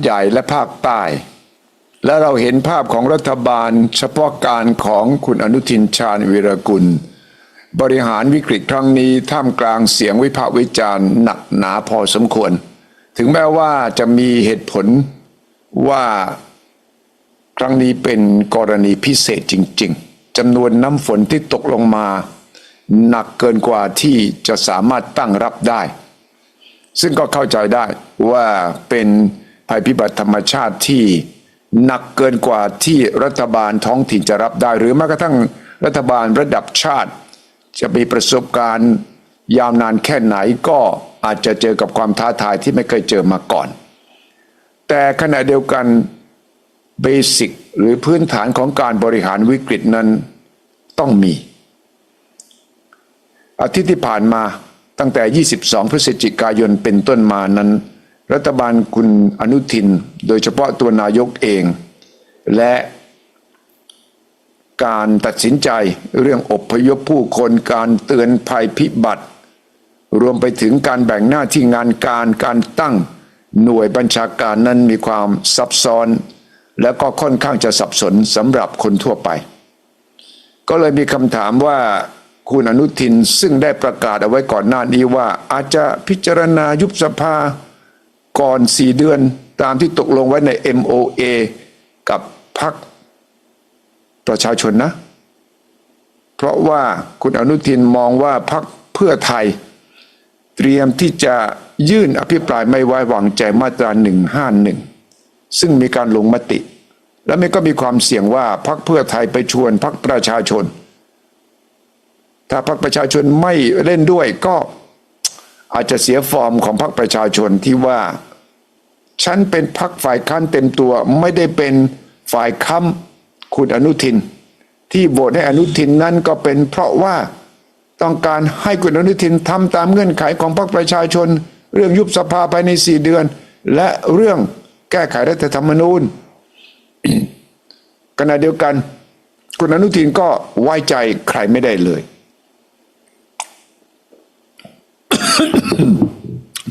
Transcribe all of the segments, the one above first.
ใหญ่และภาคใต้ และเราเห็นภาพของรัฐบาลเฉพาะการของคุณอนุทินชาญวีรกุล บริหารวิกฤตครั้งนี้ท่ามกลางเสียงวิพากษ์วิจารณ์หนักหนาพอสมควร ถึงแม้ว่าจะมีเหตุผลว่าครั้งนี้เป็นกรณีพิเศษจริง ๆจำนวนน้ำฝนที่ตกลงมา หนักเกินกว่าที่จะสามารถตั้งรับได้ ซึ่งก็เข้าใจได้ว่าเป็น ภัยพิบัติธรรมชาติที่หนักเกินกว่าที่รัฐบาลท้องถิ่นจะรับได้ หรือแม้กระทั่งรัฐบาลระดับชาติ จะมีประสบการณ์ยาวนานแค่ไหนก็อาจจะเจอกับความท้าทายที่ไม่เคยเจอมาก่อน แต่ขณะเดียวกันเบสิกหรือพื้นฐานของการบริหารวิกฤตนั้นต้องมี อาทิตย์ที่ผ่านมาตั้งแต่ 22 พฤศจิกายนเป็นต้นมานั้น รัฐบาลคุณอนุทิน โดยเฉพาะตัวนายกเอง และการตัดสินใจเรื่องอบพยพผู้คนการเตือนภัยพิบัติ รวมไปถึงการแบ่งหน้าที่งานการการตั้งหน่วยบัญชาการนั้นมีความซับซ้อน แล้วก็ค่อนข้างจะสับสนสำหรับคนทั่วไป ก็เลยมีคำถามว่าคุณอนุทินซึ่งได้ประกาศเอาไว้ก่อนหน้านี้ว่าอาจจะพิจารณายุบสภา ก่อนสี่เดือนตามที่ตกลงไว้ใน MOA กับพรรคประชาชนนะ เพราะว่าคุณอนุทินมองว่าพรรคเพื่อไทย เตรียมที่จะยื่นอภิปรายไม่ไว้วางใจมาตรา 151 ซึ่งมีการลงมติ และมันก็มีความเสี่ยงว่าพรรคเพื่อไทยไปชวนพรรคประชาชน ถ้าพรรคประชาชนไม่เล่นด้วยก็อาจจะเสียฟอร์มของพรรคประชาชนที่ว่า ฉันเป็นพรรคฝ่ายค้านเต็มตัวไม่ได้เป็นฝ่ายค้ำคุณอนุทิน ที่โหวตให้อนุทินนั้นก็เป็นเพราะว่าต้องการให้คุณอนุทินทำตามเงื่อนไขของพรรคประชาชน เรื่องยุบสภาภายในสี่เดือน และเรื่องแก้ไขรัฐธรรมนูญขณะเดียวกัน คุณอนุทินก็ไว้ใจใครไม่ได้เลย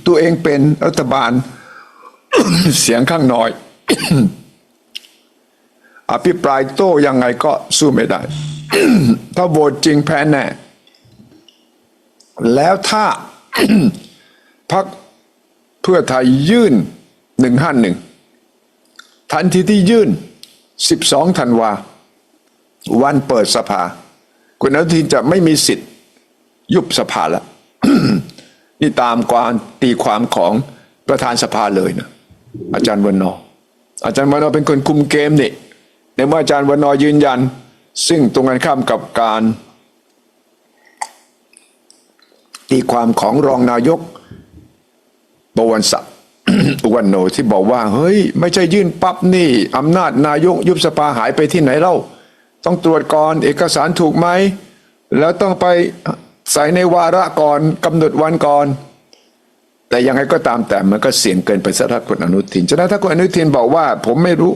ตัวเองเป็นรัฐบาล เสียงข้างน้อย อภิปรายโต้ยังไงก็สู้ไม่ได้ ถ้าโหวตจริงแพ้แน่ แล้วถ้าพักเพื่อไทยยื่นหนึ่งห้าหนึ่งทันทีที่ยื่นสิบสองธันวา วันเปิดสภา คุณอนุทินจะไม่มีสิทธิ์ ยุบสภาแล้ว นี่ตามความตีความของประธานสภาเลยนะ อาจารย์วันนออาจารย์วันนอเป็นคนคุมเกมนี่ในเมื่ออาจารย์วันนอยืนยัน ซึ่งตรงกันข้ามกับการตีความของรองนายกบวรศักดิ์อุวันโนที่บอกว่า เฮ้ย ไม่ใช่ยื่นปั๊บนี่อำนาจนายกยุบสภาหายไปที่ไหนเล่า ต้องตรวจก่อนเอกสารถูกไหม แล้วต้องไปใส่ในวาระก่อนกำหนดวันก่อน แต่ยังไงก็ตามแต่มันก็เสี่ยงเกินไปสำหรับคุณอนุทินฉะนั้นถ้าคุณอนุทินบอกว่า ผมไม่รู้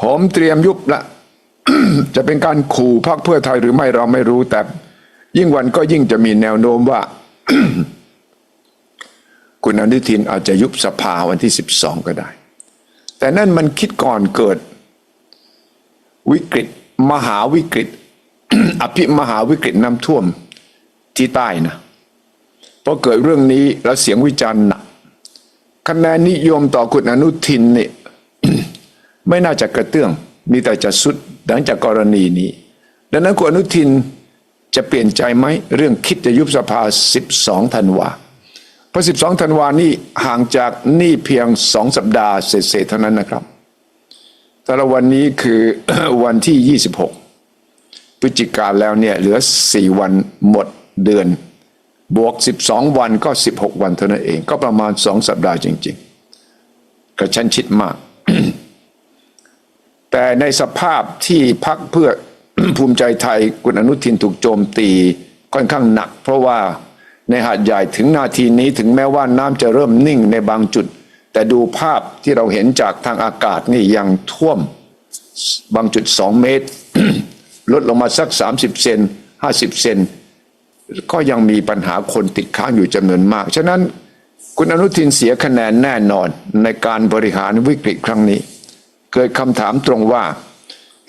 ผมเตรียมยุบละจะเป็นการขู่พรรคเพื่อไทยหรือไม่เราไม่รู้ แต่ยิ่งวันก็ยิ่งจะมีแนวโน้มว่า คุณอนุทินอาจจะยุบสภาวันที่สิบสองก็ได้ แต่นั่นมันคิดก่อนเกิด วิกฤต มหาวิกฤต อภิมหาวิกฤตน้ำท่วมที่ใต้นะ พอเกิดเรื่องนี้แล้วเสียงวิจารณ์หนักคะแนนนิยมต่อคุณอนุทินเนี่ยไม่น่าจะกระเตื้อง มีแต่จะสุดหลังจากกรณีนี้ ดังนั้นคุณอนุทินจะเปลี่ยนใจไหมเรื่องคิดจะยุบสภา 12 ธันวาเพราะ 12 ธันวานี่ห่างจากนี่เพียงสองสัปดาห์เศษๆเท่านั้นนะครับแต่ละวันนี้คือวันที่ 26 พฤศจิกาแล้วเนี่ยเหลือ 4 วันหมดเดือน บวก 12 วันก็ 16 วันเท่านั้นเอง ก็ประมาณ2สัปดาห์จริง ๆ กระชั้นชิดมาก แต่ในสภาพที่พักเพื่อภูมิใจไทยคุณอนุทินถูกโจมตีค่อนข้างหนัก เพราะว่าในหาดใหญ่ถึงนาทีนี้ถึงแม้ว่าน้ำจะเริ่มนิ่งในบางจุด แต่ดูภาพที่เราเห็นจากทางอากาศนี่ยังท่วมบางจุด 2 เมตร ลดลงมาสัก 30 เซน50 เซน ก็ยังมีปัญหาคนติดค้างอยู่จำนวนมาก ฉะนั้นคุณอนุทินเสียคะแนนแน่นอนในการบริหารวิกฤตครั้งนี้ เกิดคำถามตรงว่า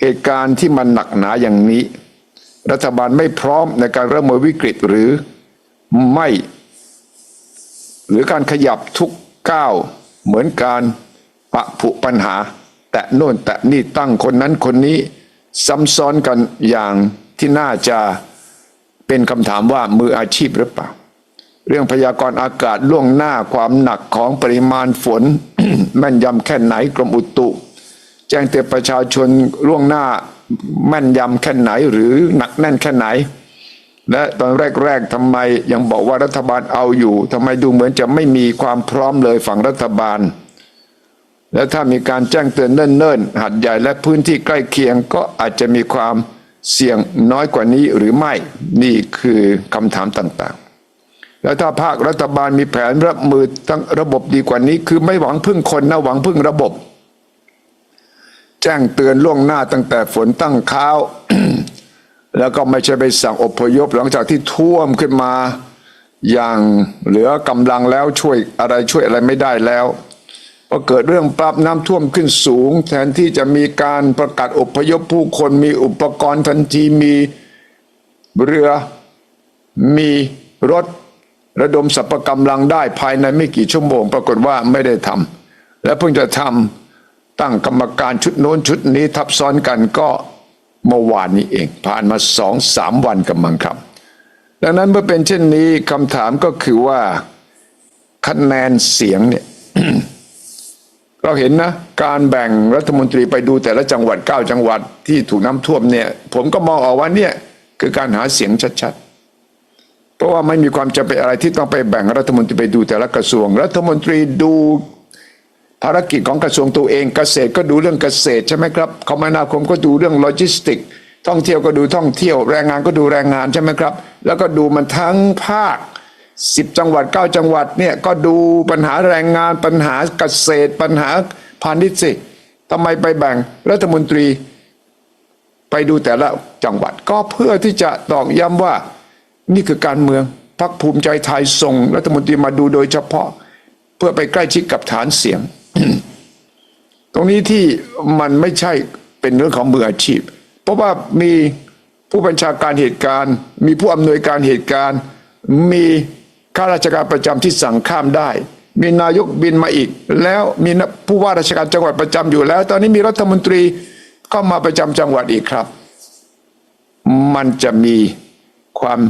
เหตุการณ์ที่มันหนักหนาอย่างนี้ รัฐบาลไม่พร้อมในการเริ่มมือวิกฤตหรือไม่ หรือการขยับทุกก้าวเหมือนการปะผุปัญหา แตะโน่นแตะนี่ตั้งคนนั้นคนนี้ซ้ำซ้อนกันอย่างที่น่าจะ เป็นคำถามว่ามืออาชีพหรือเปล่า เรื่องพยากรณ์อากาศล่วงหน้าความหนักของปริมาณฝน แม่นยำแค่ไหนกรมอุตุ แจ้งเตือนประชาชนล่วงหน้าแม่นยำแค่ไหนหรือหนักแน่นแค่ไหน และตอนแรกๆทำไมยังบอกว่ารัฐบาลเอาอยู่ทำไมดูเหมือนจะไม่มีความพร้อมเลยฝั่งรัฐบาล และถ้ามีการแจ้งเตือนเนิ่นๆหัดใหญ่และพื้นที่ใกล้เคียงก็อาจจะมีความ เสี่ยงน้อยกว่านี้หรือไม่นี่คือคำถามต่างๆ แล้วถ้าภาครัฐบาลมีแผนรับมือทั้งระบบดีกว่านี้ คือไม่หวังพึ่งคนนะหวังพึ่งระบบ แจ้งเตือนล่วงหน้าตั้งแต่ฝนตั้งข้าวแล้วก็ไม่ใช่ไปสั่งอพยพหลังจากที่ท่วมขึ้นมา อย่างเหลือกำลังแล้วช่วยอะไรช่วยอะไรไม่ได้แล้ว พอเกิดเรื่องปรับน้ำท่วมขึ้นสูง แทนที่จะมีการประกาศอพยพผู้คนมีอุปกรณ์ทันทีมีเรือมีรถระดมสรรพกำลังได้ภายในไม่กี่ชั่วโมง ปรากฏว่าไม่ได้ทำและเพิ่งจะทำตั้งกรรมการชุดโน้นชุดนี้ทับซ้อนกันก็เมื่อวานนี้เอง ผ่านมาสองสามวันกำลังครับ ดังนั้นเมื่อเป็นเช่นนี้คำถามก็คือว่าคะแนนเสียงเนี่ย เราเห็นนะการแบ่งรัฐมนตรีไปดูแต่ละจังหวัดเก้าจังหวัดที่ถูกน้ำท่วมเนี่ยผมก็มองออกว่าเนี่ยคือการหาเสียงชัดๆ เพราะว่าไม่มีความจำเป็นอะไรที่ต้องไปแบ่งรัฐมนตรีไปดูแต่ละกระทรวง รัฐมนตรีดูภารกิจของกระทรวงตัวเองเกษตรก็ดูเรื่องเกษตรใช่ไหมครับคมนาคมก็ดูเรื่องโลจิสติก ท่องเที่ยวก็ดูท่องเที่ยว แรงงานก็ดูแรงงานใช่ไหมครับ แล้วก็ดูมันทั้งภาค สิบจังหวัดเก้าจังหวัดเนี่ยก็ดูปัญหาแรงงานปัญหาเกษตร ปัญหาพาณิชย์สิทำไมไปแบ่งรัฐมนตรีไปดูแต่ละจังหวัดก็เพื่อที่จะตอกย้ำว่านี่คือการเมืองพรรคภูมิใจไทยส่งรัฐมนตรีมาดูโดยเฉพาะ เพื่อไปใกล้ชิดกับฐานเสียง ตรงนี้ที่มันไม่ใช่เป็นเรื่องของมืออาชีพ เพราะว่ามีผู้บัญชาการเหตุการณ์ มีผู้อำนวยการเหตุการณ์ มี ข้าราชการประจำที่สั่งข้ามได้ มีนายกบินมาอีก แล้วมีผู้ว่าราชการจังหวัดประจำอยู่แล้ว ตอนนี้มีรัฐมนตรีก็มาประจำจังหวัดอีกครับ มันจะมีความ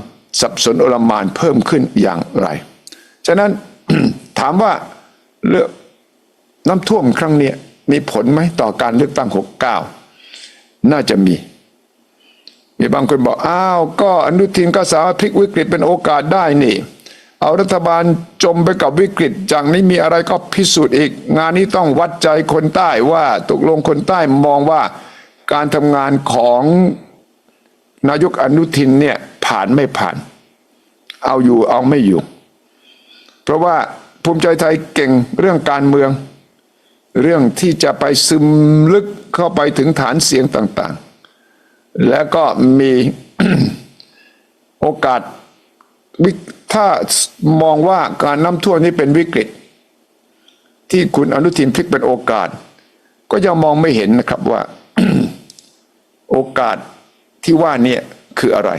สับสนอลหมานเพิ่มขึ้นอย่างไร ฉะนั้นถามว่าเรื่องน้ำท่วมครั้งนี้มีผลไหมต่อการเลือกตั้ง 69 น่าจะมี มีบางคนบอก อ้าว ก็อนุทินก็สามารถพลิกวิกฤตเป็นโอกาสได้นี่ เอารัฐบาลจมไปกับวิกฤตจากนี้มีอะไรก็พิสูจน์อีก งานนี้ต้องวัดใจคนใต้ว่าตกลงคนใต้มองว่าการทำงานของนายกอนุทินเนี่ยผ่านไม่ผ่าน เอาอยู่เอาไม่อยู่ เพราะว่าภูมิใจไทยเก่งเรื่องการเมือง เรื่องที่จะไปซึมลึกเข้าไปถึงฐานเสียงต่าง ๆ แล้วก็มีโอกาสวิ ถ้ามองว่าการน้ำท่วมนี้เป็นวิกฤต ที่คุณอนุทินพลิกเป็นโอกาส ก็ยังมองไม่เห็นนะครับว่า โอกาสที่ว่านี่คืออะไร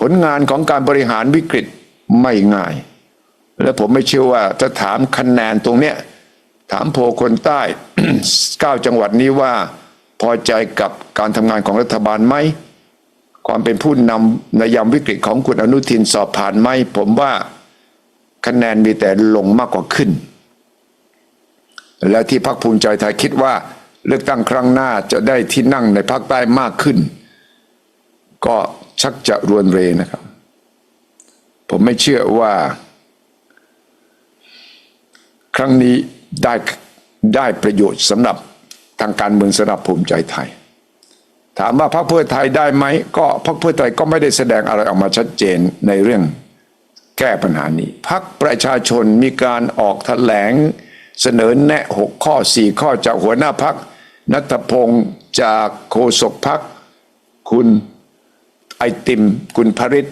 ผลงานของการบริหารวิกฤตไม่ง่าย และผมไม่เชื่อว่าจะถามคะแนนตรงเนี้ยถามโพลคนใต้เก้าจังหวัดนี้ว่า พอใจกับการทำงานของรัฐบาลไหม ความเป็นผู้นำในยามวิกฤตของคุณอนุทินสอบผ่านไหมผมว่าคะแนนมีแต่ลงมากกว่าขึ้น และที่พักภูมิใจไทยคิดว่าเลือกตั้งครั้งหน้าจะได้ที่นั่งในภาคใต้มากขึ้น ก็ชักจะรวนเรนะครับ ผมไม่เชื่อว่า ครั้งนี้ได้ได้ประโยชน์สำหรับทางการเมืองสำหรับภูมิใจไทย ถามว่าพรรคเพื่อไทยได้ไหมก็พรรคเพื่อไทยก็ไม่ได้แสดงอะไรออกมาชัดเจนในเรื่องแก้ปัญหานี้พรรคประชาชนมีการออกแถลงเสนอแนะหกข้อสี่ข้อจากหัวหน้าพักนัทพงศ์จากโฆษกพักคุณไอติม คุณพริษ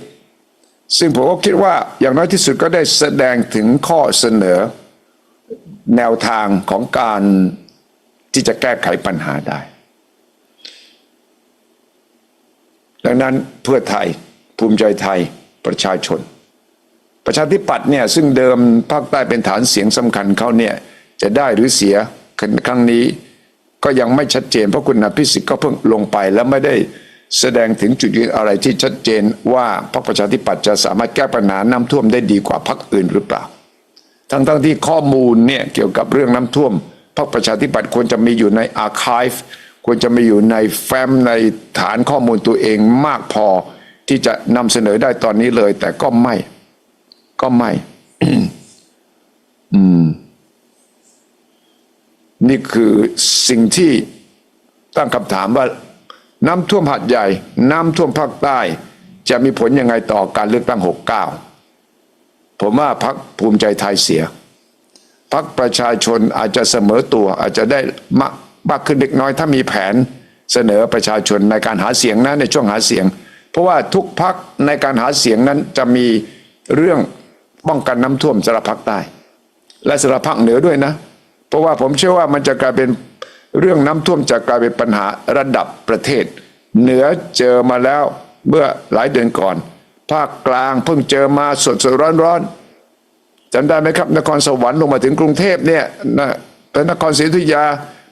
ซึ่งผมก็คิดว่าอย่างน้อยที่สุดก็ได้แสดงถึงข้อเสนอแนวทางของการที่จะแก้ไขปัญหาได้ ดังนั้นเพื่อไทยภูมิใจไทยประชาชน ประชาธิปัตย์เนี่ยซึ่งเดิมภาคใต้เป็นฐานเสียงสำคัญเขาเนี่ยจะได้หรือเสียครั้งนี้ก็ยังไม่ชัดเจนเพราะคุณอภิสิทธิ์ก็เพิ่งลงไปแล้วไม่ได้แสดงถึงจุดยืนอะไรที่ชัดเจนว่าพรรคประชาธิปัตย์จะสามารถแก้ปัญหาน้ำท่วมได้ดีกว่าพรรคอื่นหรือเปล่า ทั้งๆที่ข้อมูลเนี่ยเกี่ยวกับเรื่องน้ำท่วมพรรคประชาธิปัตย์ควรจะมีอยู่ในอาร์คีฟ ควรจะมีอยู่ในแฟ้มในฐานข้อมูลตัวเองมากพอที่จะนำเสนอได้ตอนนี้เลย แต่ก็ไม่ ก็ไม่ อืม นี่คือสิ่งที่ตั้งคำถามว่า น้ำท่วมหัดใหญ่ น้ำท่วมภาคใต้ จะมีผลยังไงต่อการเลือกตั้ง69ผมว่าพักภูมิใจไทยเสียพักประชาชนอาจจะเสมอตัวอาจจะได้มาก มากขึ้นเล็กน้อยถ้ามีแผนเสนอประชาชนในการหาเสียงนะในช่วงหาเสียง เพราะว่าทุกพักในการหาเสียงนั้นจะมีเรื่องป้องกันน้ำท่วมสำหรับภาคใต้ และสำหรับภาคเหนือด้วยนะ เพราะว่าผมเชื่อว่ามันจะกลายเป็นเรื่องน้ำท่วมจะกลายเป็นปัญหาระดับประเทศ เหนือเจอมาแล้วเมื่อหลายเดือนก่อน ภาคกลางเพิ่งเจอมาสดสดร้อนร้อนๆจำได้ไหมครับ นครสวรรค์ลงมาถึงกรุงเทพเนี่ยนะเป็นนครศรีอยุธยา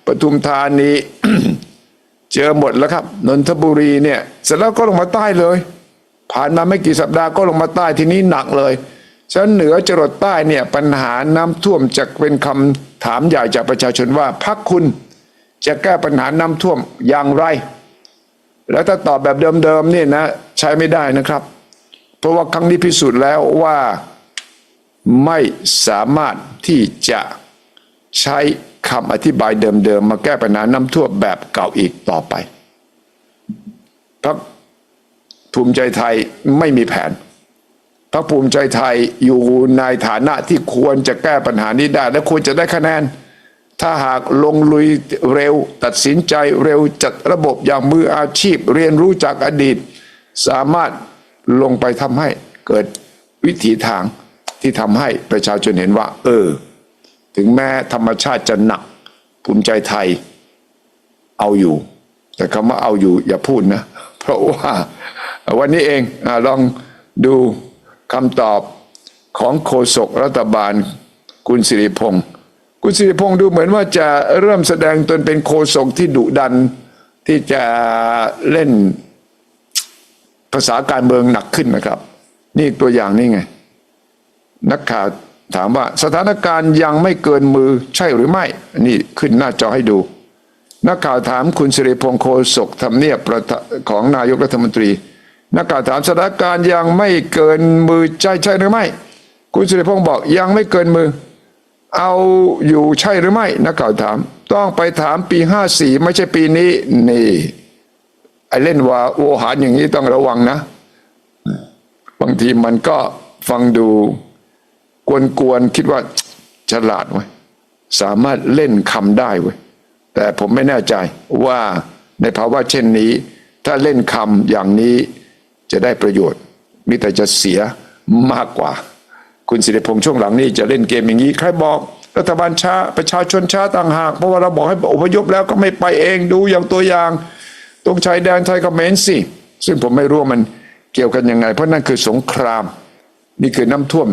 ปทุมธานีเจอหมดแล้วครับ นนทบุรีเนี่ย เสร็จแล้วก็ลงมาใต้เลย ผ่านมาไม่กี่สัปดาห์ก็ลงมาใต้ทีนี้หนักเลยฉะนั้นเหนือจรดใต้เนี่ยปัญหาน้ำท่วมจะเป็นคำถามใหญ่จากประชาชนว่าพักคุณจะแก้ปัญหาน้ำท่วมอย่างไร แล้วถ้าตอบแบบเดิมๆนี่นะ ใช้ไม่ได้นะครับ เพราะว่าครั้งนี้พิสูจน์แล้วว่าไม่สามารถที่จะใช้ คำอธิบายเดิมๆมาแก้ปัญหาน้ำท่วมแบบเก่าอีกต่อไปพรรคภูมิใจไทยไม่มีแผนพรรคภูมิใจไทยอยู่ในฐานะที่ควรจะแก้ปัญหานี้ได้ และควรจะได้คะแนน ถ้าหากลงลุยเร็ว ตัดสินใจเร็วจัดระบบอย่างมืออาชีพ เรียนรู้จากอดีต สามารถลงไปทำให้เกิดวิถีทางที่ทำให้ประชาชนเห็นว่า เออ ถึงแม้ธรรมชาติจะหนัก ภูมิใจไทยเอาอยู่ แต่คำว่าเอาอยู่อย่าพูดนะ เพราะว่าวันนี้เองอลองดูคำตอบของโฆษกรัฐบาลคุณสิริพงศ์คุณสิริพงศ์ดูเหมือนว่าจะเริ่มแสดงตนเป็นโฆษกที่ดุดันที่จะเล่นภาษาการเมืองหนักขึ้นนะครับ นี่ตัวอย่างนี่ไง นักข่าว ถามว่าสถานการณ์ยังไม่เกินมือใช่หรือไม่ นี่ขึ้นหน้าจอให้ดู นักข่าวถามคุณสิริพงศ์โฆษกทำเนียบระธานของนายกรัฐมนตรี นักข่าวถามสถานการณ์ยังไม่เกินมือใช่ใช่หรือไม่ คุณสิริพงศ์บอกยังไม่เกินมือ เอาอยู่ใช่หรือไม่ นักข่าวถาม ต้องไปถามปีห้าสี่ไม่ใช่ปีนี้ นี่ไอเล่นว่าโวหารอย่างนี้ต้องระวังนะ บางทีมันก็ฟังดู กวนๆคิดว่าฉลาดเว้สามารถเล่นคำได้เว้ยแต่ผมไม่แน่ใจว่าในภาวะเช่นนี้ ถ้าเล่นคำอย่างนี้จะได้ประโยชน์มีแต่จะเสียมากกว่า คุณสิริพงษ์ช่วงหลังนี้จะเล่นเกมอย่างนี้ใครบอกรัฐบาลช้าประชาชนช้าต่างหาก เพราะว่าเราบอกให้อพยพแล้วก็ไม่ไปเองดูอย่างตัวอย่าง ตรงชายแดนไทยกัมเมรสิซึ่งผมไม่รู้ว่ามันเกี่ยวกันยังไง เพราะนั่นคือสงคราม นี่คือน้ำท่วม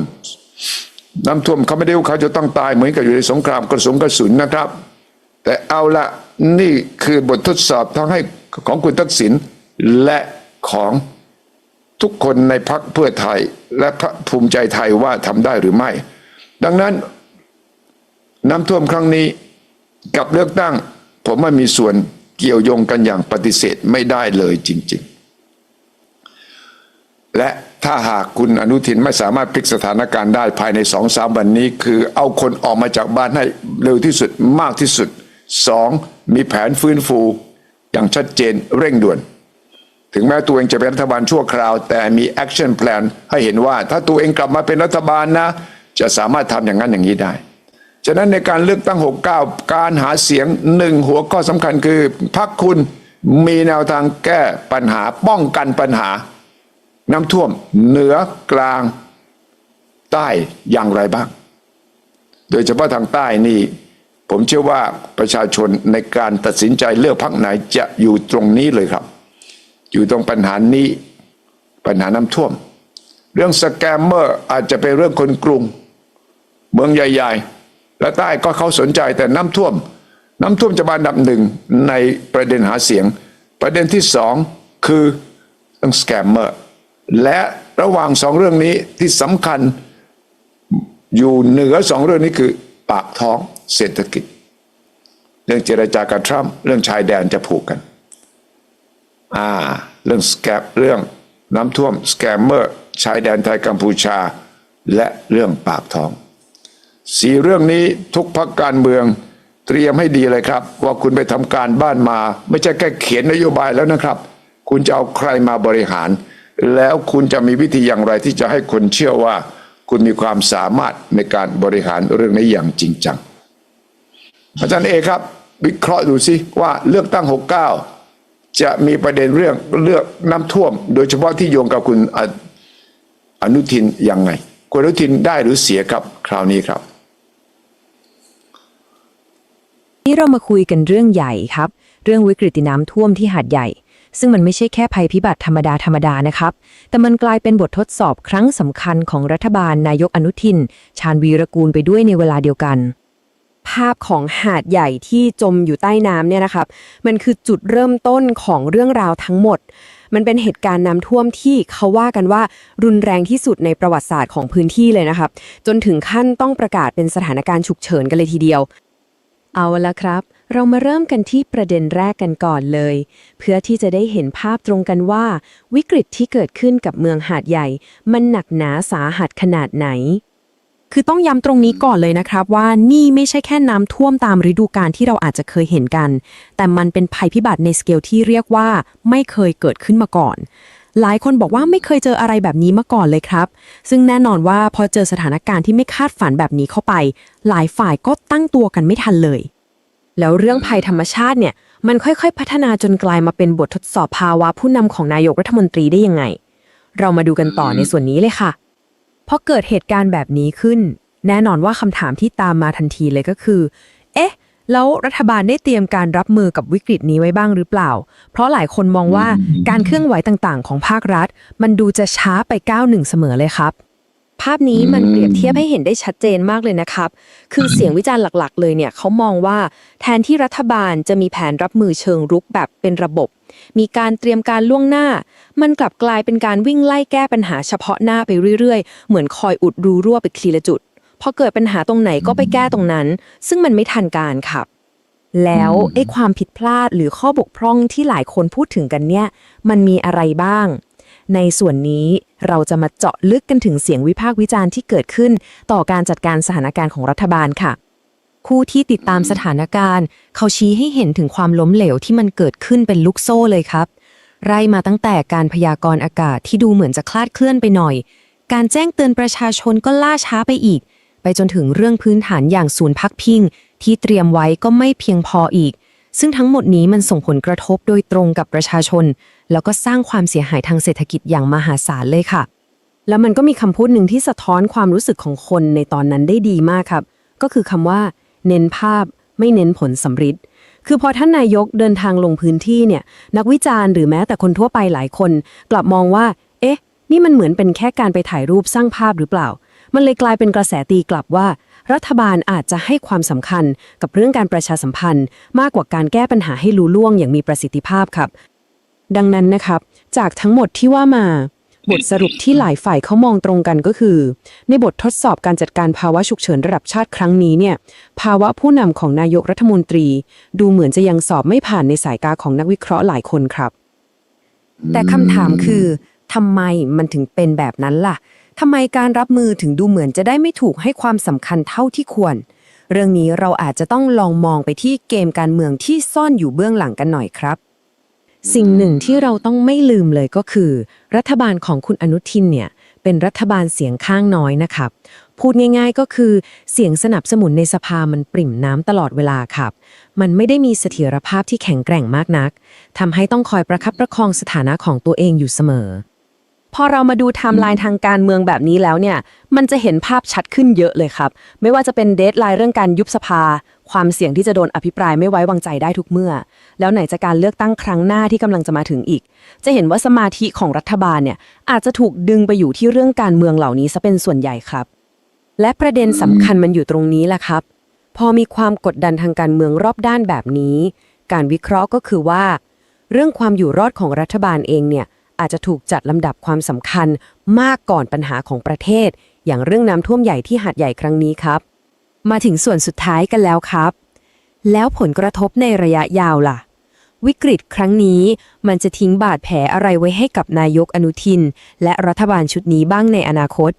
น้ำท่วมเขาไม่ได้ว่าเขาจะต้องตายเหมือนกับอยู่ในสงครามกระสุนกระสุนนะครับ แต่เอาละนี่คือบททดสอบทั้งให้ของคุณทักษิณและของทุกคนในพักเพื่อไทยและพระภูมิใจไทยว่าทำได้หรือไม่ ดังนั้นน้ำท่วมครั้งนี้กับเลือกตั้ง ผมว่มีส่วนเกี่ยวโยงกันอย่างปฏิเสธไม่ได้เลยจริง ๆ และถ้าหากคุณอนุทินไม่สามารถพลิกสถานการณ์ได้ภายในสองสามวันนี้ คือเอาคนออกมาจากบ้านให้เร็วที่สุดมากที่สุดสองมีแผนฟื้นฟู อย่างชัดเจนเร่งด่วน ถึงแม้ตัวเองจะเป็นรัฐบาลชั่วคราว แต่มีแอคชั่นแพลนให้เห็นว่า ถ้าตัวเองกลับมาเป็นรัฐบาลนะ จะสามารถทำอย่างนั้นอย่างนี้ได้ฉะนั้นในการเลือกตั้ง 69 การหาเสียงหนึ่งหัวข้อสำคัญคือพรรคคุณมีแนวทางแก้ปัญหาป้องกันปัญหา น้ำท่วมเหนือกลางใต้อย่างไรบ้าง โดยเฉพาะทางใต้นี่ ผมเชื่อว่าประชาชนในการตัดสินใจเลือกพักไหนจะอยู่ตรงนี้เลยครับ อยู่ตรงปัญหานี้ปัญหาน้ำท่วม เรื่องสแกมเมอร์อาจจะเป็นเรื่องคนกรุง เมืองใหญ่ๆ และใต้ก็เขาสนใจแต่น้ำท่วม น้ำท่วมจะมาดับหนึ่งในประเด็นหาเสียง ประเด็นที่สองคือเรื่องสแกมเมอร์ และระหว่างสองเรื่องนี้ที่สำคัญอยู่เหนือสองเรื่องนี้คือปากท้องเศรษฐกิจ เรื่องเจรจากับทรัมป์เรื่องชายแดนจะผูกกันอ่าเรื่องสแกมเรื่องน้ำท่วมสแกมเมอร์ชายแดนไทยกัมพูชา และเรื่องปากท้องสี่เรื่องนี้ทุกพักการเมืองเตรียมให้ดีเลยครับ ว่าคุณไปทำการบ้านมา ไม่ใช่แค่เขียนนโยบายแล้วนะครับ คุณจะเอาใครมาบริหาร แล้วคุณจะมีวิธีอย่างไรที่จะให้คนเชื่อว่า คุณมีความสามารถในการบริหารเรื่องนี้อย่างจริงจัง อาจารย์เอกครับ วิเคราะห์ดูสิว่าเลือกตั้ง 69 จะมีประเด็นเรื่องเลือกน้ำท่วม โดยเฉพาะที่โยงกับคุณออนุทินยังไง คุณอนุทินได้หรือเสียครับคราวนี้ครับนี่เรามาคุยกันเรื่องใหญ่ครับ เรื่องวิกฤตน้ำท่วมที่หาดใหญ่ ซึ่งมันไม่ใช่แค่ภัยพิบัติธรรมดาธรรมดานะครับ แต่มันกลายเป็นบททดสอบครั้งสำคัญของรัฐบาลนายกอนุทิน ชาญวีรกูลไปด้วยในเวลาเดียวกัน ภาพของหาดใหญ่ที่จมอยู่ใต้น้ำเนี่ยนะครับ มันคือจุดเริ่มต้นของเรื่องราวทั้งหมด มันเป็นเหตุการณ์น้ำท่วมที่เขาว่ากันว่ารุนแรงที่สุดในประวัติศาสตร์ของพื้นที่เลยนะครับ จนถึงขั้นต้องประกาศเป็นสถานการณ์ฉุกเฉินกันเลยทีเดียว เอาละครับ เรามาเริ่มกันที่ประเด็นแรกกันก่อนเลย เพื่อที่จะได้เห็นภาพตรงกันว่า วิกฤตที่เกิดขึ้นกับเมืองหาดใหญ่ มันหนักหนาสาหัสขนาดไหน คือต้องย้ำตรงนี้ก่อนเลยนะครับว่านี่ไม่ใช่แค่น้ำท่วมตามฤดูกาลที่เราอาจจะเคยเห็นกัน แต่มันเป็นภัยพิบัติในสเกลที่เรียกว่าไม่เคยเกิดขึ้นมาก่อนหลายคนบอกว่าไม่เคยเจออะไรแบบนี้มาก่อนเลยครับ ซึ่งแน่นอนว่าพอเจอสถานการณ์ที่ไม่คาดฝันแบบนี้เข้าไป หลายฝ่ายก็ตั้งตัวกันไม่ทันเลย แล้วเรื่องภัยธรรมชาติเนี่ยมันค่อยๆ พัฒนาจนกลายมาเป็นบททดสอบภาวะผู้นำของนายกรัฐมนตรีได้ยังไง เรามาดูกันต่อในส่วนนี้เลยค่ะพอเกิดเหตุการณ์แบบนี้ขึ้น แน่นอนว่าคำถามที่ตามมาทันทีเลยก็คือ เอ๊ะ แล้วรัฐบาลได้เตรียมการรับมือกับวิกฤตนี้ไว้บ้างหรือเปล่า เพราะหลายคนมองว่าการเคลื่อนไหวต่างๆ ของภาครัฐ มันดูจะช้าไปก้าวหนึ่งเสมอเลยครับ ภาพนี้มันเปรียบเทียบให้เห็นได้ชัดเจนมากเลยนะครับ คือเสียงวิจารณ์หลักๆ เลยเนี่ยเขามองว่าแทนที่รัฐบาลจะมีแผนรับมือเชิงรุกแบบเป็นระบบ มีการเตรียมการล่วงหน้า มันกลับกลายเป็นการวิ่งไล่แก้ปัญหาเฉพาะหน้าไปเรื่อยๆ เหมือนคอยอุดรูรั่วไปทีละจุด พอเกิดปัญหาตรงไหนก็ไปแก้ตรงนั้น ซึ่งมันไม่ทันการครับแล้วไอ้ความผิดพลาดหรือข้อบกพร่องที่หลายคนพูดถึงกันเนี่ย มันมีอะไรบ้าง ในส่วนนี้เราจะมาเจาะลึกกันถึงเสียงวิพากษ์วิจารณ์ที่เกิดขึ้น ต่อการจัดการสถานการณ์ของรัฐบาลค่ะคู่ที่ติดตามสถานการณ์ เขาชี้ให้เห็นถึงความล้มเหลวที่มันเกิดขึ้นเป็นลูกโซ่เลยครับ ไล่มาตั้งแต่การพยากรณ์อากาศที่ดูเหมือนจะคลาดเคลื่อนไปหน่อย การแจ้งเตือนประชาชนก็ล่าช้าไปอีก ไปจนถึงเรื่องพื้นฐานอย่างศูนย์พักพิง ที่เตรียมไว้ก็ไม่เพียงพออีก ซึ่งทั้งหมดนี้มันส่งผลกระทบโดยตรงกับประชาชน แล้วก็สร้างความเสียหายทางเศรษฐกิจอย่างมหาศาลเลยค่ะ แล้วมันก็มีคำพูดหนึ่งที่สะท้อนความรู้สึกของคนในตอนนั้นได้ดีมากครับ ก็คือคำว่า เน้นภาพไม่เน้นผลสำฤทธิ์คือพอท่านนายกเดินทางลงพื้นที่เนี่ย นักวิจารณ์หรือแม้แต่คนทั่วไปหลายคน กลับมองว่า เอ๊ะ นี่มันเหมือนเป็นแค่การไปถ่ายรูปสร้างภาพหรือเปล่า มันเลยกลายเป็นกระแสตีกลับว่า รัฐบาลอาจจะให้ความสำคัญกับเรื่องการประชาสัมพันธ์ มากกว่าการแก้ปัญหาให้รู้ล่วงอย่างมีประสิทธิภาพครับ ดังนั้นนะครับ จากทั้งหมดที่ว่ามา บทสรุปที่หลายฝ่ายเขามองตรงกันก็คือ ในบททดสอบการจัดการภาวะฉุกเฉินระดับชาติครั้งนี้เนี่ย ภาวะผู้นำของนายกรัฐมนตรี ดูเหมือนจะยังสอบไม่ผ่านในสายตาของนักวิเคราะห์หลายคนครับ แต่คำถามคือทำไมมันถึงเป็นแบบนั้นล่ะ ทำไมการรับมือถึงดูเหมือนจะได้ไม่ถูกให้ความสำคัญเท่าที่ควร เรื่องนี้เราอาจจะต้องลองมองไปที่เกมการเมืองที่ซ่อนอยู่เบื้องหลังกันหน่อยครับ สิ่งหนึ่งที่เราต้องไม่ลืมเลยก็คือ รัฐบาลของคุณอนุทินเนี่ยเป็นรัฐบาลเสียงข้างน้อยนะครับ พูดง่ายๆก็คือเสียงสนับสนุนในสภามันปริ่มน้ำตลอดเวลาครับ มันไม่ได้มีเสถียรภาพที่แข็งแกร่งมากนักทำให้ต้องคอยประคับประคองสถานะของตัวเองอยู่เสมอ พอเรามาดูไทม์ไลน์ทางการเมืองแบบนี้แล้วเนี่ย มันจะเห็นภาพชัดขึ้นเยอะเลยครับ ไม่ว่าจะเป็นเดทไลน์เรื่องการยุบสภา ความเสี่ยงที่จะโดนอภิปรายไม่ไว้วางใจได้ทุกเมื่อ แล้วไหนจะการเลือกตั้งครั้งหน้าที่กำลังจะมาถึงอีก จะเห็นว่าสมาธิของรัฐบาลเนี่ยอาจจะถูกดึงไปอยู่ที่เรื่องการเมืองเหล่านี้ซะเป็นส่วนใหญ่ครับ และประเด็นสำคัญมันอยู่ตรงนี้แหละครับ พอมีความกดดันทางการเมืองรอบด้านแบบนี้ การวิเคราะห์ก็คือว่า เรื่องความอยู่รอดของรัฐบาลเองเนี่ย อาจจะถูกจัดลำดับความสำคัญมากก่อนปัญหาของประเทศ อย่างเรื่องน้ำท่วมใหญ่ที่หาดใหญ่ครั้งนี้ครับ มาถึงส่วนสุดท้ายกันแล้วครับ แล้วผลกระทบในระยะยาวล่ะ วิกฤตครั้งนี้มันจะทิ้งบาดแผลอะไรไว้ให้กับนายกอนุทิน และรัฐบาลชุดนี้บ้างในอนาคต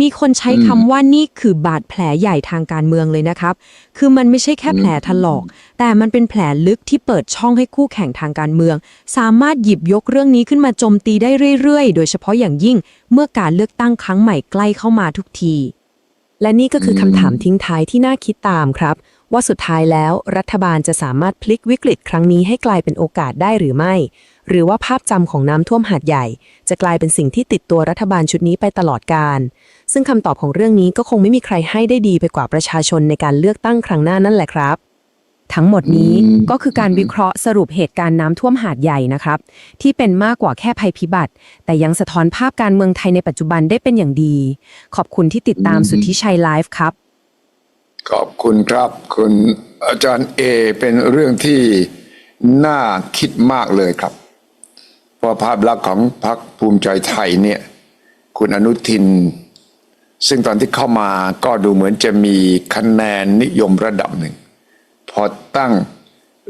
มีคนใช้คำว่านี่คือบาดแผลใหญ่ทางการเมืองเลยนะครับ คือมันไม่ใช่แค่แผลถลอก แต่มันเป็นแผลลึกที่เปิดช่องให้คู่แข่งทางการเมือง สามารถหยิบยกเรื่องนี้ขึ้นมาโจมตีได้เรื่อยๆ โดยเฉพาะอย่างยิ่งเมื่อการเลือกตั้งครั้งใหม่ใกล้เข้ามาทุกที และนี่ก็คือคำถามทิ้งท้ายที่น่าคิดตามครับ ว่าสุดท้ายแล้วรัฐบาลจะสามารถพลิกวิกฤตครั้งนี้ให้กลายเป็นโอกาสได้หรือไม่ หรือว่าภาพจำของน้ำท่วมหาดใหญ่ จะกลายเป็นสิ่งที่ติดตัวรัฐบาลชุดนี้ไปตลอดกาลซึ่งคำตอบของเรื่องนี้ก็คงไม่มีใครให้ได้ดีไปกว่าประชาชนในการเลือกตั้งครั้งหน้านั่นแหละครับทั้งหมดนี้ก็คือการวิเคราะห์สรุปเหตุการณ์น้ำท่วมหาดใหญ่นะครับ ที่เป็นมากกว่าแค่ภัยพิบัติ แต่ยังสะท้อนภาพการเมืองไทยในปัจจุบันได้เป็นอย่างดี ขอบคุณที่ติดตามสุทธิชัยไลฟ์ครับ ขอบคุณครับคุณอาจารย์เอเป็นเรื่องที่น่าคิดมากเลยครับ เพราะภาพลักษณ์ของพรรคภูมิใจไทยเนี่ย คุณอนุทิน ซึ่งตอนที่เข้ามาก็ดูเหมือนจะมีคะแนนนิยมระดับหนึ่ง พอตั้ง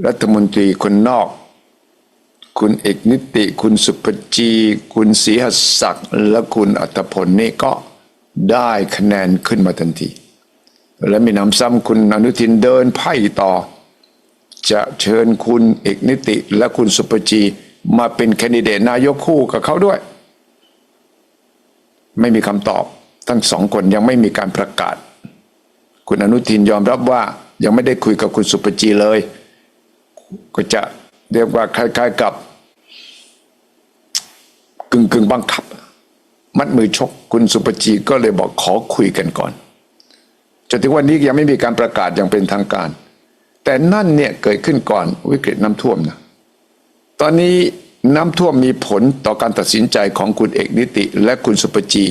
รัฐมนตรีคนนอก คุณเอกนิติ คุณสุภจี คุณศรีหศักดิ์และคุณอัตพลนี่ก็ได้คะแนนขึ้นมาทันที และมีนำซ้ำคุณอนุทินเดินไพ่ต่อ จะเชิญคุณเอกนิติและคุณสุปจีมาเป็นแคนดิเดตนายกคู่กับเขาด้วย ไม่มีคำตอบ ทั้งสองคนยังไม่มีการประกาศ คุณอนุทินยอมรับว่ายังไม่ได้คุยกับคุณสุปจีเลย ก็จะเรียกว่าคล้ายๆกับ กึ่งกึ่งๆบังคับ มัดมือชกคุณสุปจีก็เลยบอกขอคุยกันก่อน จนถึงวันนี้ยังไม่มีการประกาศอย่างเป็นทางการ แต่นั่นเนี่ยเกิดขึ้นก่อนวิกฤตน้ำท่วมนะตอนนี้น้ำท่วมมีผลต่อการตัดสินใจของคุณเอกนิติ และคุณสุปจี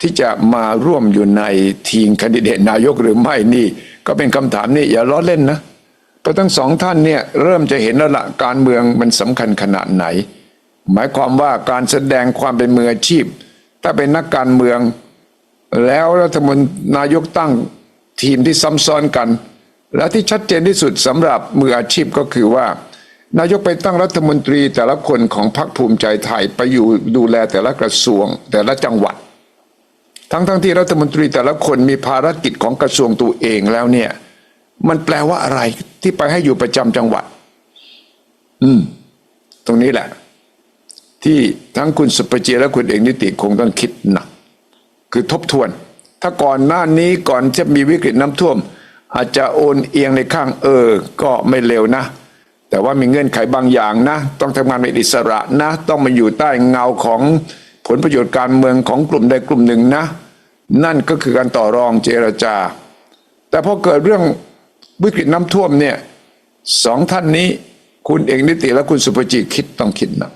ที่จะมาร่วมอยู่ในทีมคนดิเดตนายกหรือไม่นี่ ก็เป็นคำถามนี่อย่าล้อเล่นนะเพราะทั้งสองท่านเนี่ยเริ่มจะเห็นแล้วละการเมืองมันสำคัญขนาดไหน หมายความว่าการแสดงความเป็นมืออาชีพ ถ้าเป็นนักการเมือง แล้วรัฐมนตรีนายกตั้ง ทีมที่ซ้ำซ้อนกัน และที่ชัดเจนที่สุดสำหรับมืออาชีพก็คือว่า นายกไปตั้งรัฐมนตรีแต่ละคนของพรรคภูมิใจไทยไปอยู่ดูแลแต่ละกระทรวง แต่ละจังหวัด ทั้งๆทที่รัฐมนตรีแต่ละคนมีภารกิจของกระทรวงตัวเองแล้วเนี่ย มันแปลว่าอะไรที่ไปให้อยู่ประจำจังหวัด อืม ตรงนี้แหละ ที่ทั้งคุณสุปเจีและคุณเอกนิติคงต้องคิดหนักคือทบทวน ถ้าก่อนหน้านี้ก่อนจะมีวิกฤตน้ำท่วม อาจจะโอนเอียงในข้างเออ ก็ไม่เร็วนะ แต่ว่ามีเงื่อนไขบางอย่างนะ ต้องทำงานเป็นอิสระนะ ต้องมาอยู่ใต้เงาของผลประโยชน์การเมืองของกลุ่มใดกลุ่มหนึ่งนะ นั่นก็คือการต่อรองเจรจา แต่พอเกิดเรื่องวิกฤตน้ำท่วมเนี่ยสองท่านนี้คุณเอกนิติและคุณสุภจิตคิดต้องคิดหนะ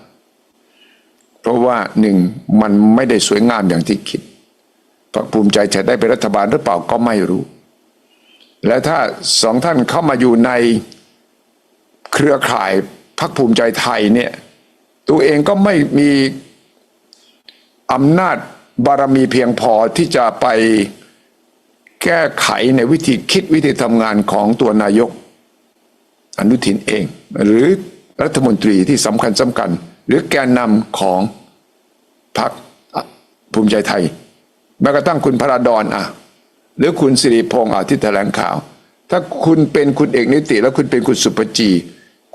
เพราะว่าหนึ่งมันไม่ได้สวยงามอย่างที่คิด พรรคภูมิใจจะได้เป็นรัฐบาลหรือเปล่าก็ไม่รู้ และถ้าสองท่านเข้ามาอยู่ในเครือข่ายพรรคภูมิใจไทยเนี่ยตัวเองก็ไม่มีอำนาจบารมีเพียงพอที่จะไปแก้ไขในวิธีคิดวิธีทำงานของตัวนายก อนุทินเอง หรือรัฐมนตรีที่สำคัญสำคัญ หรือแกนนำของพรรคภูมิใจไทย แม้กระทั่งคุณพระดอนอะ หรือคุณสิริพงษ์อะที่แถลงข่าว ถ้าคุณเป็นคุณเอกนิติ แล้วคุณเป็นคุณสุปจี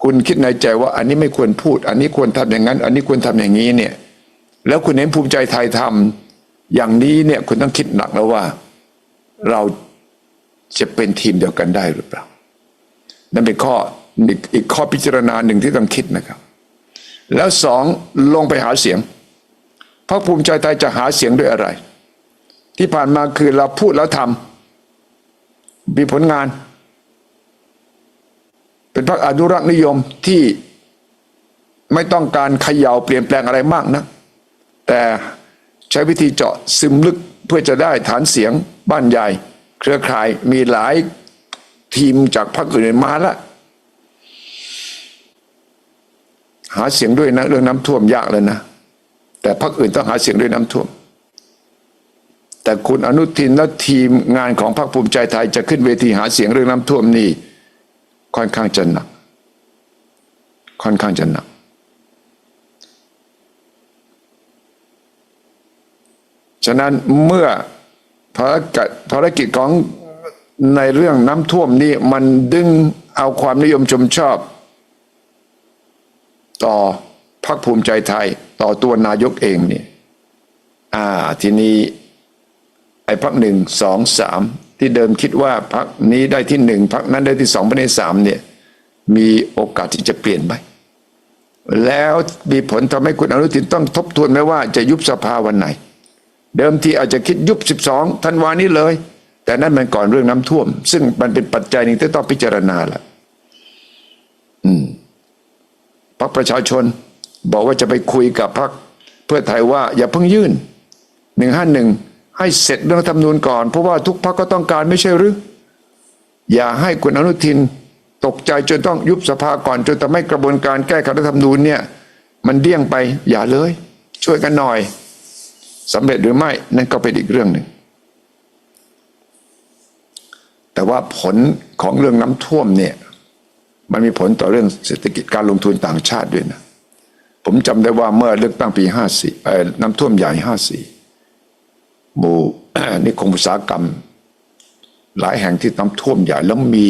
คุณคิดในใจว่าอันนี้ไม่ควรพูด อันนี้ควรทำอย่างนั้น อันนี้ควรทำอย่างนี้เนี่ย แล้วคุณเห็นภูมิใจไทยทำอย่างนี้เนี่ย คุณต้องคิดหนักแล้วว่า เราจะเป็นทีมเดียวกันได้หรือเปล่านั่นเป็นข้ออีกข้อพิจารณาหนึ่งที่ต้องคิดนะครับ แล้วสองลงไปหาเสียงพรรคภูมิใจไทยจะหาเสียงด้วยอะไร ที่ผ่านมาคือเราพูดแล้วทำมีผลงาน เป็นพรรคอนุรักษ์นิยมที่ไม่ต้องการเขย่าเปลี่ยนแปลงอะไรมากนะ แต่ใช้วิธีเจาะซึมลึกเพื่อจะได้ฐานเสียงบ้านใหญ่ เครือข่ายมีหลายทีมจากพรรคอื่นมาแล้วหาเสียงด้วยนะ เรื่องน้ำท่วมยากเลยนะ แต่พรรคอื่นต้องหาเสียงด้วยน้ำท่วม แต่คุณอนุทินและทีมงานของพรรคภูมิใจไทยจะขึ้นเวทีหาเสียงเรื่องน้ำท่วมนี่ค่อนข้างจะหนัก ค่อนข้างจะหนัก ฉะนั้นเมื่อภารกิจภารกิจของในเรื่องน้ำท่วมนี่มันดึงเอาความนิยมชมชอบ ต่อพรรคภูมิใจไทยต่อตัวนายกเองเนี่ยอ่าทีนี้ อ้พรรคหนึ่งสองสามที่เดิมคิดว่าพรรคนี้ได้ที่หนึ่งพรรคนั้นได้ที่สองพรรคในสามเนี่ยมีโอกาสที่จะเปลี่ยนไหมแล้วมีผลทำให้คุณอนุทินต้องทบทวนไหมว่าจะยุบสภาวันไหน เดิมทีอาจจะคิดยุบ 12ธันวานี้เลย แต่นั่นมันก่อนเรื่องน้ำท่วม ซึ่งมันเป็นปัจจัยหนึ่งที่ต้องพิจารณาละอืมพรรคประชาชน บอกว่าจะไปคุยกับพรรคเพื่อไทยว่าอย่าเพิ่งยื่นหนึ่งห้าหนึ่ง ให้เสร็จเรื่องธรรมนูญก่อน เพราะว่าทุกพรรคก็ต้องการไม่ใช่หรือ อย่าให้คุณอนุทินตกใจจนต้องยุบสภาก่อนจนทำให้กระบวนการแก้ไขรัฐธรรมนูญเนี่ย มันเดี่ยงไปอย่าเลย ช่วยกันหน่อยสำเร็จหรือไม่นั่นก็เป็นอีกเรื่องหนึ่ง แต่ว่าผลของเรื่องน้ำท่วมเนี่ย มันมีผลต่อเรื่องเศรษฐกิจการลงทุนต่างชาติด้วยนะ ผมจำได้ว่าเมื่อเลือกตั้งปีห้าสี่น้ำท่วมใหญ่ห้าสี่ หมู่นิคมอุตสาหกรรม หลายแห่งที่น้ำท่วมใหญ่แล้วมี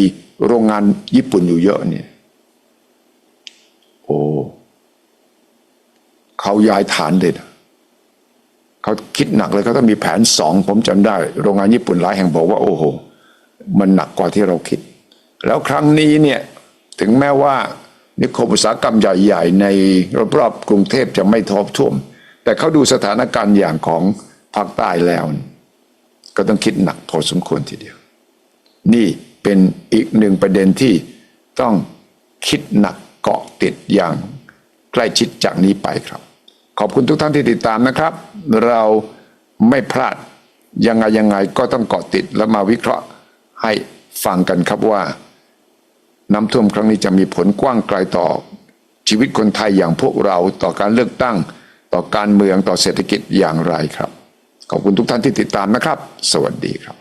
โรงงานญี่ปุ่นอยู่เยอะเนี่ยโอ้เขาย้ายฐานเลยนะเขาคิดหนักเลยเขาต้องมีแผนสองผมจำได้ โรงงานญี่ปุ่นหลายแห่งบอกว่า โอ้โห มันหนักกว่าที่เราคิด แล้วครั้งนี้เนี่ยถึงแม้ว่านิคมอุตสาหกรรมใหญ่ ๆ ในรอบๆกรุงเทพจะไม่ทบท่วม แต่เขาดูสถานการณ์อย่างของ ภาคใต้แล้ว ก็ต้องคิดหนักพอสมควรทีเดียว นี่เป็นอีกหนึ่งประเด็นที่ต้องคิดหนักเกาะติดอย่างใกล้ชิดจากนี้ไปครับ ขอบคุณทุกท่านที่ติดตามนะครับ เราไม่พลาดยังไงยังไงก็ต้องเกาะติดแล้วมาวิเคราะห์ให้ฟังกันครับว่า น้ำท่วมครั้งนี้จะมีผลกว้างไกลต่อ ชีวิตคนไทยอย่างพวกเราต่อการเลือกตั้ง ต่อการเมืองต่อเศรษฐกิจอย่างไรครับ ขอบคุณทุกท่านที่ติดตามนะครับ สวัสดีครับ